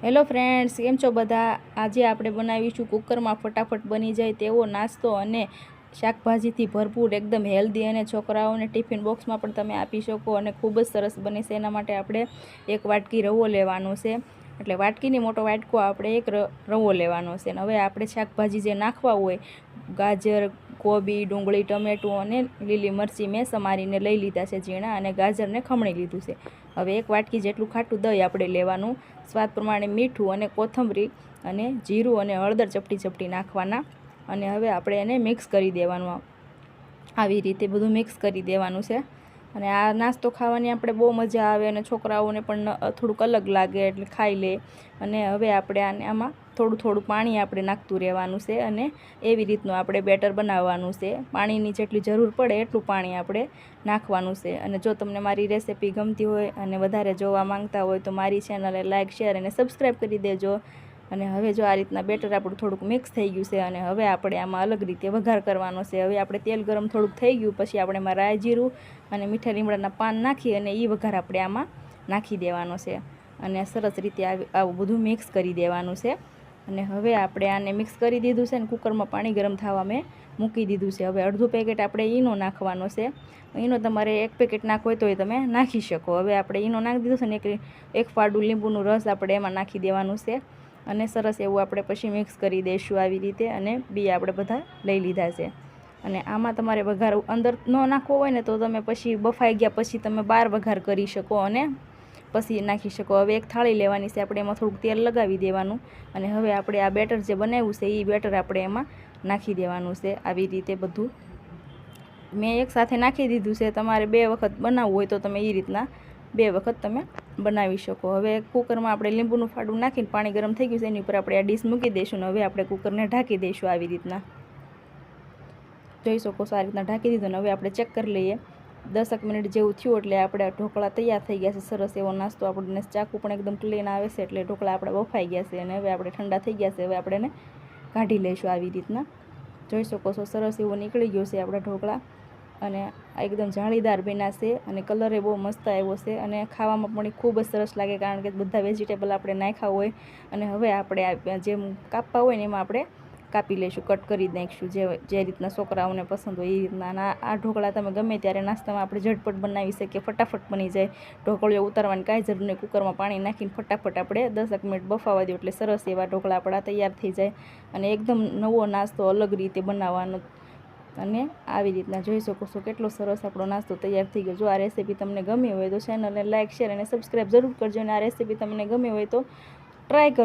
Hello friends, કેમ છો બધા? આજે આપણે બનાવીશું કુકરમાં ફટાફટ બની જાય તેવો નાસ્તો અને શાકભાજીથી ભરપૂર, એકદમ હેલ્ધી અને છોકરાઓને ટિફિન બોક્સમાં પણ તમે આપી શકો અને ખૂબ જ સરસ બને છે. એના માટે આપણે એક વાટકી રવો લેવાનો છે. એટલે વાટકીની મોટો વાટકો આપણે એક રવો લેવાનો છે. અને હવે આપણે શાકભાજી જે નાખવા હોય, ગાજર કોબી, ડુંગળી, ટમેટું અને લીલી મરચી મેં સમારીને લઈ લીધા છે ઝીણા અને ગાજરને ખમણી લીધું છે. હવે એક વાટકી જેટલું ખાટું દહીં આપણે લેવાનું. સ્વાદ પ્રમાણે મીઠું અને કોથમરી અને જીરું અને હળદર ચપટી ચપટી નાખવાના અને હવે આપણે એને મિક્સ કરી દેવાનું. આવી રીતે બધું મિક્સ કરી દેવાનું છે. અને આ નાસ્તો ખાવાની આપણે બહુ મજા આવે અને છોકરાઓને પણ થોડુંક અલગ લાગે એટલે ખાઈ લે. અને હવે આપણે આને આમાં થોડું થોડું પાણી આપણે નાખતું રહેવાનું છે અને એવી રીતનું આપણે બેટર બનાવવાનું છે. પાણીની જેટલી જરૂર પડે એટલું પાણી આપણે નાખવાનું છે. અને જો તમને મારી રેસિપી ગમતી હોય અને વધારે જોવા માંગતા હોય તો મારી ચેનલને લાઇક શેર અને સબસ્ક્રાઈબ કરી દેજો. અને હવે જો આ રીતના બેટર આપણું થોડુંક મિક્સ થઈ ગયું છે અને હવે આપણે આમાં અલગ રીતે વઘાર કરવાનો છે. હવે આપણે તેલ ગરમ થોડુંક થઈ ગયું, પછી આપણે એમાં રાય જીરું અને મીઠા લીમડાના પાન નાખી અને એ વઘાર આપણે આમાં નાખી દેવાનો છે. અને સરસ રીતે આવી- બધું મિક્સ કરી દેવાનું છે. અને હવે આપણે આને મિક્સ કરી દીધું છે ને કુકરમાં પાણી ગરમ થવા મેં મૂકી દીધું છે. હવે અડધું પેકેટ આપણે ઈનો નાખવાનો છે. ઈનો તમારે એક પેકેટ નાખવો હોય તો એ તમે નાખી શકો. હવે આપણે ઈનો નાખી દીધું છે ને એક એક ફાડું લીંબુનું રસ આપણે એમાં નાખી દેવાનું છે. અને સરસ એવું આપણે પછી મિક્સ કરી દઈશું આવી રીતે અને બી આપણે બધા લઈ લીધા છે. અને આમાં તમારે વઘાર અંદર ન નાખવો હોય ને તો તમે પછી બફાઈ ગયા પછી તમે બાર વઘાર કરી શકો અને પછી નાખી શકો. હવે એક થાળી લેવાની છે, આપણે એમાં થોડુંક તેલ લગાવી દેવાનું અને હવે આપણે આ બેટર જે બનાવ્યું છે એ બેટર આપણે એમાં નાખી દેવાનું છે. આવી રીતે બધું મેં એક સાથે નાખી દીધું છે. તમારે બે વખત બનાવવું હોય તો તમે એ રીતના બે વખત તમે બનાવી શકો. હવે કુકરમાં આપણે લીંબુનું ફાડું નાખીને પાણી ગરમ થઈ ગયું છે, એની ઉપર આપણે આ ડીશ મૂકી દઈશું ને હવે આપણે કુકરને ઢાંકી દઈશું આવી રીતના. જોઈ શકો છો રીતના ઢાંકી દીધું ને હવે આપણે ચેક કરી લઈએ. દસક મિનિટ જેવું થયું એટલે આપણે ઢોકળા તૈયાર થઈ ગયા છે, સરસ એવો નાસ્તો આપણને ચાકુ પણ એકદમ ક્લીન આવે છે એટલે ઢોકળા આપણે બફાઈ ગયા છે અને હવે આપણે ઠંડા થઈ ગયા છે, હવે આપણે કાઢી લઈશું આવી રીતના. જોઈ શકો છો સરસ એવું નીકળી ગયું છે આપણા ઢોકળા. અને આ એકદમ જાળીદાર બન્યા અને એ બહુ મસ્ત આવ્યો છે અને ખાવામાં પણ ખૂબ જ સરસ લાગે કારણ કે બધા વેજીટેબલ આપણે નાખ્યા હોય અને હવે આપણે જેમ કાપવા હોય ને એમાં આપણે કાપી લઈશું કટ કરી નાખીશું, જે જે રીતના છોકરાઓને પસંદ હોય એ રીતના. આ ઢોકળા તમે ગમે ત્યારે નાસ્તામાં આપણે ઝટપટ બનાવી શકીએ, ફટાફટ બની જાય. ઢોકળીઓ ઉતારવાની કાંઈ જરૂર નહીં, કુકરમાં પાણી નાખીને ફટાફટ આપણે દસક મિનિટ બફાવા દો એટલે સરસ એવા ઢોકળા આપણા તૈયાર થઈ જાય. અને એકદમ નવો નાસ્તો અલગ રીતે બનાવવાનો અને આવી રીતના જોઈ શકો છો કેટલો સરસ આપણો નાસ્તો તૈયાર થઈ ગયો. જો આ રેસીપી તમને ગમી હોય તો ચેનલને લાઇક શેર અને સબસ્ક્રાઈબ જરૂર કરજો અને આ રેસીપી તમને ગમી હોય તો ટ્રાય કરો.